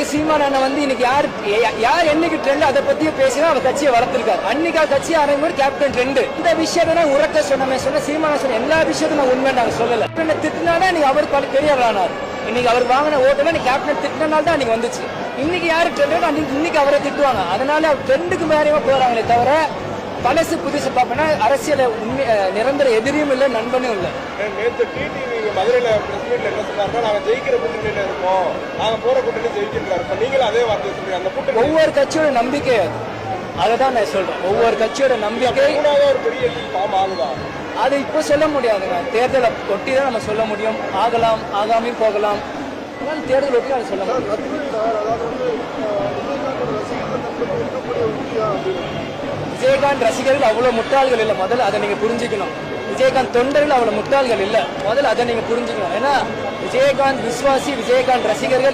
இன்னைக்கு சீமான் அண்ணன் வந்து இன்னைக்கு யார் யார் என்னைக்கு ட்ரெண்ட் அதை பத்தியே பேசினா அவர் கட்சியை வளர்த்திருக்காரு. அன்னைக்கு கட்சி ஆரம்பிக்கும் கேப்டன் ட்ரெண்ட் இந்த விஷயத்தை நான் உரக்க சொன்னமே சொன்ன சீமான சொன்ன எல்லா விஷயத்தையும் நான் உண்மை நாங்க சொல்லல. கேப்டன் திட்டினாலே நீங்க அவர் பல பெரியவர் ஆனார். இன்னைக்கு அவர் வாங்கின ஓட்டுல நீ கேப்டன் திட்டினால தான் அன்னைக்கு வந்துச்சு. இன்னைக்கு யாரு ட்ரெண்ட் அன்னைக்கு இன்னைக்கு அவரை திட்டுவாங்க. அதனால அவர் ட்ரெண்டுக்கு மேலேயுமே போறாங்களே தவிர பழசு புதுசு பார்ப்பேன்னா அரசியல உண்மை நிரந்தர எதிரியும் இல்லை நண்பனும் இல்லை. நேற்று டிடிவி மதுரையில பிரஸ் மீட்ல என்ன சொன்னாருன்னா நாங்க ஜெயிக்கிற கூட்டணியில இருக்கோம். நாங்க போற கூட்டணி ஜெயிக்கின்றாரு இப்ப நீங்களும் அதே வார்த்தை சொல்றீங்க. அந்த கூட்டணி ஒவ்வொரு கட்சியோட நம்பிக்கை அது. அதை தான் நான் சொல்றேன். ஒவ்வொரு கட்சியோட நம்பிக்கை ஒரு பெரிய ஃபார்ம் ஆகுதா? அது இப்போ சொல்ல முடியாதுங்க தேர்தலை ஒட்டி தான் நம்ம சொல்ல முடியும். ஆகலாம் ஆகாமையும் போகலாம். ஆனால் தேர்தல் ஒட்டி அதை சொல்ல முடியும் விஜயகாந்த் ரசிகர்கள் அவ்வளவு முட்டாள்கள் இல்லை. முதல்ல அதை நீங்க புரிஞ்சுக்கணும். விஜயகாந்த் தொண்டர்கள் அவ்வளவு முட்டாள்கள் இல்லை. முதல்ல அதை நீங்க புரிஞ்சுக்கணும். ஏன்னா விஜயகாந்த் விஸ்வாசி விஜயகாந்த் ரசிகர்கள்